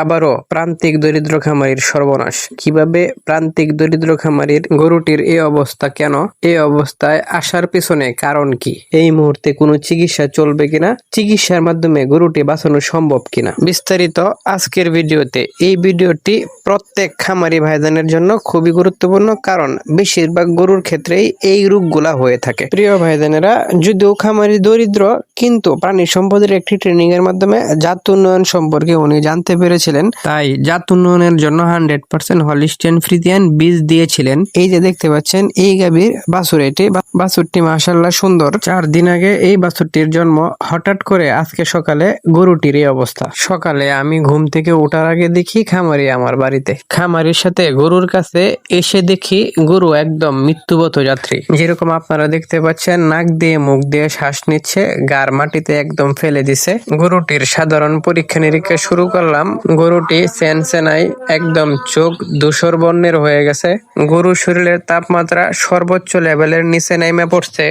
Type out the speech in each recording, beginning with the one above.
আবারও প্রান্তিক দরিদ্র খামারির সর্বনাশ। কীভাবে প্রান্তিক দরিদ্র খামারির গরুটির এই অবস্থা কেন? এই অবস্থায় আসার পিছনে কারণ কি? এই মুহূর্তে কোনো চিকিৎসা চলবে কিনা? চিকিৎসার মাধ্যমে গরুটি বাঁচানো সম্ভব কিনা? বিস্তারিত আজকের ভিডিওতে। এই ভিডিওটি প্রত্যেক খামারি ভাইজানের জন্য খুবই গুরুত্বপূর্ণ কারণ বেশিরভাগ গরুর ক্ষেত্রেই এই রোগগুলা হয়ে থাকে। প্রিয় ভাইজানেরা, যদিও খামারি দরিদ্র কিন্তু প্রাণী সম্পদের একটি ট্রেনিং এর মাধ্যমে জাত উন্নয়ন সম্পর্কে উনি জানতে পেরেছিলেন। তাই জাত উন্নয়নের জন্য হান্ড্রেড পার্সেন্ট হলিস্টেন ফ্রিজিয়ান বীজ দিয়েছিলেন। এই যে দেখতে পাচ্ছেন, এই গাভীর বাছুর এটি। বা- বাছুরটি মাসাল্লাহ সুন্দর। চার দিন আগে এই বাছুরটির জন্ম। হঠাৎ করে আজকে সকালে গরুটির এই অবস্থা। সকালে আমি ঘুম থেকে ওঠার আগে দেখি খামারি আমার বাড়িতে। খামারির সাথে গরুর কাছে এসে দেখি গরু একদম মৃত্যুবত যাত্রী। যেরকম আপনারা দেখতে পাচ্ছেন, নাক দিয়ে, মুখ দিয়ে শ্বাস নিচ্ছে গার মাটিতে একদম ফেলে দিছে। গরুটির সাধারণ পরীক্ষা নিরীক্ষা শুরু করলাম। গরুটি সেনসেনাই একদম চোখ ধূসর বর্ণের হয়ে গেছে। গরু শরীরের তাপমাত্রা সর্বোচ্চ লেভেলের নিচে নেমে পড়ছে।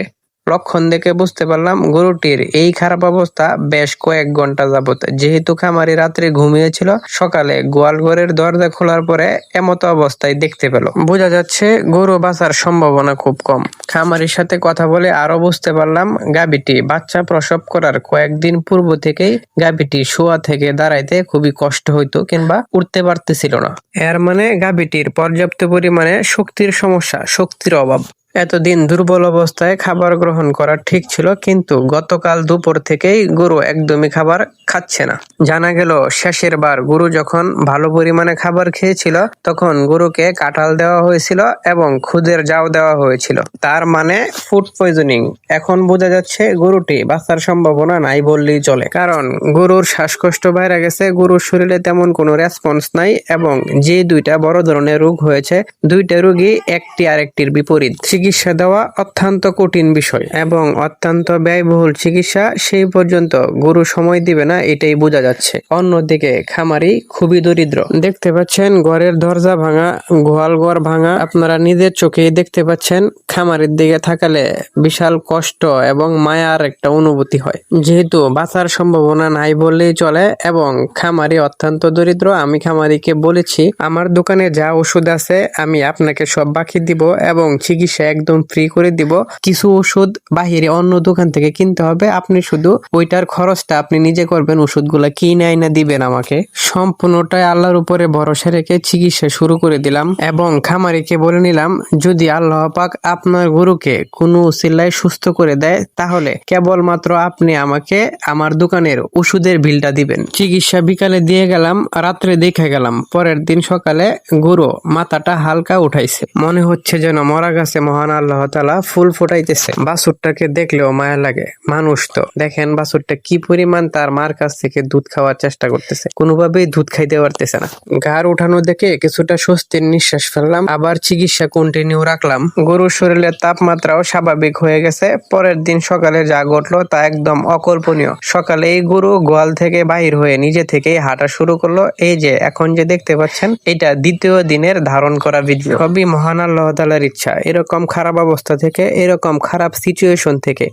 লক্ষণ দেখে বুঝতে পারলাম গরুটির এই খারাপ অবস্থা বেশ কয়েক ঘণ্টা যাবত। যেহেতু খামারি রাত্রে ঘুমিয়েছিল, সকালে গোয়াল ঘরের দরজা খোলার পরে এমতো অবস্থায় দেখতে পেল। বোঝা যাচ্ছে গরু বাঁচার সম্ভাবনা খুব কম। খামারির সাথে কথা বলে আরও বুঝতে পারলাম গাভীটি বাচ্চা প্রসব করার কয়েকদিন পূর্ব থেকেই গাভীটি শোয়া থেকে দাঁড়াইতে খুবই কষ্ট হইতো কিংবা উঠতে পারতেছিল না। এর মানে গাভীটির পর্যাপ্ত পরিমাণে শক্তির সমস্যা, শক্তির অভাব। এতদিন দুর্বল অবস্থায় খাবার গ্রহণ করা ঠিক ছিল, কিন্তু গতকাল দুপুর থেকেই গরু একদমই খাবার খাচ্ছে না। জানা গেল, শেষের বার গরু যখন ভালো পরিমাণে খাবার খেয়েছিল, তখন গরুকে কাঁঠাল দেওয়া হয়েছিল এবং খুদের জাও দেওয়া হয়েছিল। তার মানে ফুড পয়জনিং এখন বোঝা যাচ্ছে গরুটি বাঁচার সম্ভাবনা নাই বললেই চলে। কারণ গরুর শ্বাসকষ্ট বাইরে গেছে, গরুর শরীরে তেমন কোনো রেসপন্স নাই এবং যে দুইটা বড় ধরনের রোগ হয়েছে, দুইটা রোগী একটি আরেকটির বিপরীত। চিকিৎসা দেওয়া অত্যন্ত কঠিন বিষয় এবং অত্যন্ত ব্যয়বহুল চিকিৎসা সেই পর্যন্ত গরু সময় দিবে না, এটাই বোঝা যাচ্ছে। অন্যদিকে খামারি খুবই দরিদ্র। দেখতে পাচ্ছেন, ঘরের দরজা ভাঙা, গোয়াল ঘর ভাঙা, আপনারা নিজের চোখেই দেখতে পাচ্ছেন, খামারের দিকে থাকালে বিশাল কষ্ট এবং মায়ার একটা অনুভূতি হয়। যেহেতু বাঁচার সম্ভাবনা নাই বললেই চলে এবং খামারি অত্যন্ত দরিদ্র, আমি খামারিকে বলেছি, আমার দোকানে যা ওষুধ আছে, আমি আপনাকে সব বাকি দিব এবং চিকিৎসা একদম ফ্রি করে দিব। কিছু ওষুধ বাহিরে অন্য দোকান থেকে কিনতে হবে। আপনি শুধু ওইটার খরচটা আপনি নিজে করবেন, ওষুধগুলা কিনে আইনা দিবেন আমাকে। সম্পূর্ণটাই আল্লাহর উপরে ভরসা রেখে চিকিৎসা শুরু করে দিলাম এবং খামারিকে বলে নিলাম, যদি আল্লাহ পাক আপনার গরুকে কোনো উসিল্লায় সুস্থ করে দেয়, তাহলে কেবলমাত্র আপনি আমাকে আমার দোকানের ওষুধের বিলটা দিবেন। চিকিৎসা বিকালে দিয়ে গেলাম, রাত্রে দেখে গেলাম, পরের দিন সকালে গরু মাথাটা হালকা উঠাইছে। মনে হচ্ছে যেন মরা গাছে মহান আল্লাহ তালা ফুল ফোটাইতেছে। বাছুরটাকে দেখলেও মায়া লাগে। মানুষ তো। দেখেন বাছুরটা কি পরিমাণ তার মার কাছ থেকে দুধ খাওয়ার চেষ্টা করতেছে। কোনোভাবেই দুধ খাইতে পারতেছে না। ঘাড় উঠানো দেখে কিছুটা স্বস্তির নিঃশ্বাস ফেললাম। আবার চিকিৎসা কন্টিনিউ রাখলাম। গরুর শরীরের তাপমাত্রাও স্বাভাবিক হয়ে গেছে। পরের দিন সকালে যা ঘটলো তা একদম অকল্পনীয়। সকালে এই গরু গোয়াল থেকে বাহির হয়ে নিজে থেকেই হাঁটা শুরু করল। এই যে, এখন যে দেখতে পাচ্ছেন, এটা দ্বিতীয় দিনের ধারণ করা ভিডিও সবই মহান আল্লাহ তালার ইচ্ছা। এরকম খারাপ অবস্থা থেকে এরকম খারাপ সিচুয়েশন থেকে।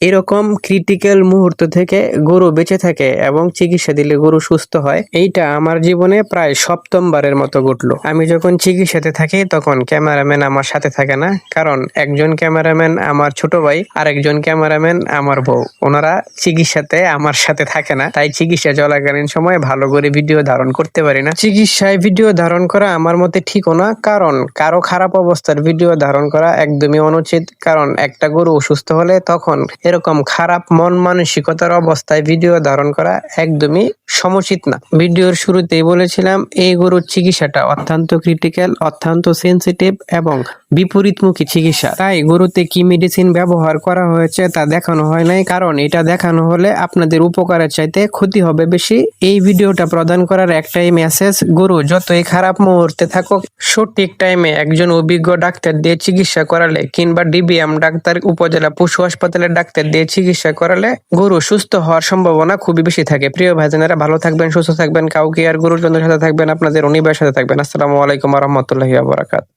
এরকম ক্রিটিক্যাল মুহূর্ত থেকে গরু বেঁচে থাকে এবং চিকিৎসা দিলে গরু সুস্থ হয়। এইটা আমার জীবনে প্রায় সপ্তমবারের মতো ঘটলো। আমি যখন চিকিৎসাতে থাকি, তখন ক্যামেরাম্যান আমার সাথে থাকে না। কারণ একজন ক্যামেরাম্যান আমার ছোট ভাই আর একজন ক্যামেরাম্যান আমার বউ। ওনারা চিকিৎসাতে আমার সাথে থাকে না। তাই চিকিৎসা চলাকালীন সময় ভালো করে ভিডিও ধারণ করতে পারি না। চিকিৎসায় ভিডিও ধারণ করা আমার মতে ঠিকও না। কারণ কারও খারাপ অবস্থার ভিডিও ধারণ করা একদমই অনুচিত। কারণ একটা গরু অসুস্থ হলে তখন এরকম খারাপ মন মানসিকতার অবস্থায় ভিডিও ধারণ করা একদমই সমুচিত না। ভিডিওর শুরুতেই বলেছিলাম, এই গরুর চিকিৎসাটা অত্যন্ত ক্রিটিক্যাল অত্যন্ত সেন্সিটিভ এবং বিপরীতমুখী চিকিৎসা। তাই গরুতে কি মেডিসিন ব্যবহার করা হয়েছে তা দেখানো হয় নাই, কারণ এটা দেখানো হলে আপনাদের উপকারের চাইতে ক্ষতি হবে বেশি। এই ভিডিওটা প্রদান করার একটাই মেসেজ গরু যতই খারাপ মুহূর্তে থাকুক, সঠিক টাইমে একজন অভিজ্ঞ ডাক্তার দিয়ে চিকিৎসা করালে কিংবা ডিবিএম ডাক্তার, উপজেলা পশু হাসপাতালের ডাক্তার দিয়ে চিকিৎসা করালে গরু সুস্থ হওয়ার সম্ভাবনা খুবই বেশি থাকে। প্রিয় ভাইজানেরা, ভালো থাকবেন, সুস্থ থাকবেন, কাউকে আর গরুর জন্য সাথে থাকবেন, আপনাদের অনিবার সাথে থাকবেন। আসসালামু আলাইকুম রহমতুল্লাহি আবরাকাত